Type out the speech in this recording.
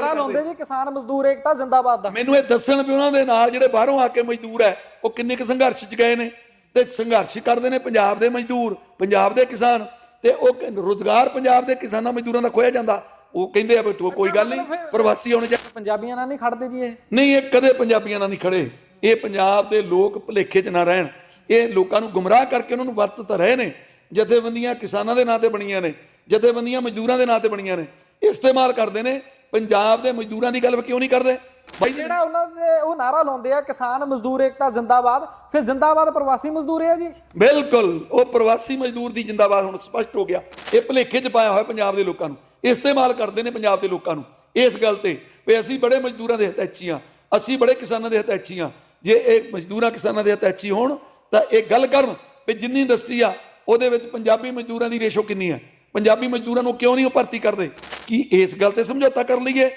ਨਾਰਾ ਲਾਉਂਦੇ ਜੀ ਕਿਸਾਨ ਮਜ਼ਦੂਰ ਏਕਤਾ ਜ਼ਿੰਦਾਬਾਦ ਦਾ। ਮੈਨੂੰ ਇਹ ਦੱਸਣ ਵੀ ਉਹਨਾਂ ਦੇ ਨਾਲ ਜਿਹੜੇ ਬਾਹਰੋਂ ਆ ਕੇ ਮਜ਼ਦੂਰ ਹੈ ਉਹ ਕਿੰਨੇ ਕੁ ਸੰਘਰਸ਼ 'ਚ ਗਏ ਨੇ? ਤੇ ਸੰਘਰਸ਼ ਕਰਦੇ ਨੇ ਪੰਜਾਬ ਦੇ ਮਜ਼ਦੂਰ ਪੰਜਾਬ ਦੇ ਕਿਸਾਨ ਤੇ ਉਹ ਰੋਜ਼ਗਾਰ ਪੰਜਾਬ ਦੇ ਕਿਸਾਨਾਂ ਮਜ਼ਦੂਰਾਂ ਦਾ ਖੋਇਆ ਜਾਂਦਾ। ਉਹ ਕਹਿੰਦੇ ਆ ਤੂੰ ਕੋਈ ਗੱਲ ਨਹੀਂ ਪ੍ਰਵਾਸੀ ਆਉਣੇ ਚਾਹੀਦੇ। ਪੰਜਾਬੀਆਂ ਨਾਲ ਨਹੀਂ ਖੜਦੇ ਜੀ ਇਹ? ਨਹੀਂ ਇਹ ਕਦੇ ਪੰਜਾਬੀਆਂ ਨਾਲ ਨਹੀਂ ਖੜੇ। ਇਹ ਪੰਜਾਬ ਦੇ ਲੋਕ ਭੁਲੇਖੇ 'ਚ ਨਾ ਰਹਿਣ। ਇਹ ਲੋਕਾਂ ਨੂੰ ਗੁੰਮਰਾਹ ਕਰਕੇ ਉਹਨਾਂ ਨੂੰ ਵਰਤ ਤਾਂ ਰਹੇ ਨੇ। ਜਥੇਬੰਦੀਆਂ ਕਿਸਾਨਾਂ ਦੇ ਨਾਂ ਤੇ ਬਣੀਆਂ ਨੇ ਜਥੇਬੰਦੀਆਂ ਮਜ਼ਦੂਰਾਂ ਦੇ ਨਾਂ ਤੇ ਬਣੀਆਂ ਨੇ। ਇਸਤੇਮਾਲ ਕਰਦੇ ਨੇ ਪੰਜਾਬ ਦੇ ਮਜ਼ਦੂਰਾਂ ਦੀ ਗੱਲ ਕਿਉਂ ਨਹੀਂ ਕਰਦੇ? ਬਾਈ ਜਿਹੜਾ ਉਹਨਾਂ ਦੇ ਉਹ ਨਾਰਾ ਲਾਉਂਦੇ ਆ ਕਿਸਾਨ ਮਜ਼ਦੂਰ ਏਕਤਾ ਜ਼ਿੰਦਾਬਾਦ ਫਿਰ ਜ਼ਿੰਦਾਬਾਦ ਪ੍ਰਵਾਸੀ ਮਜ਼ਦੂਰ ਆ ਜੀ। ਬਿਲਕੁਲ ਉਹ ਪ੍ਰਵਾਸੀ ਮਜ਼ਦੂਰ ਦੀ ਜਿੰਦਾਬਾਦ ਹੁਣ ਸਪਸ਼ਟ ਹੋ ਗਿਆ। ਇਹ ਭੁਲੇਖੇ 'ਚ ਪਾਇਆ ਹੋਇਆ ਪੰਜਾਬ ਦੇ ਲੋਕਾਂ ਨੂੰ। ਇਸਤੇਮਾਲ ਕਰਦੇ ਨੇ ਪੰਜਾਬ ਦੇ ਲੋਕਾਂ ਨੂੰ। ਇਸ ਗੱਲ ਤੇ ਵੀ ਅਸੀਂ ਬੜੇ ਮਜ਼ਦੂਰਾਂ ਦੇ ਹਤੈਚੀ ਹਾਂ। ਅਸੀਂ ਬੜੇ ਕਿਸਾਨਾਂ ਦੇ ਹਤੈਚੀ ਹਾਂ। ਜੇ ਇਹ ਮਜ਼ਦੂਰਾਂ ਕਿਸਾਨਾਂ ਦੇ ਹਤੈਚੀ ਹੋਣ ਤਾਂ ਇਹ ਗੱਲ ਕਰਨ ਵੀ ਜਿੰਨੀ ਇੰਡਸਟਰੀ ਆ ਉਹਦੇ ਵਿੱਚ ਪੰਜਾਬੀ ਮਜ਼ਦੂਰਾਂ ਦੀ ਰੇਸ਼ੋ ਕਿੰਨੀ ਹੈ? ਪੰਜਾਬੀ ਮਜ਼ਦੂਰਾਂ ਨੂੰ ਕਿਉਂ ਨਹੀਂ ਉਹ ਭਰਤੀ ਕਰਦੇ? ਕੀ ਇਸ ਗੱਲ ਤੇ ਸਮਝੌਤਾ ਕਰ ਲਈਏ।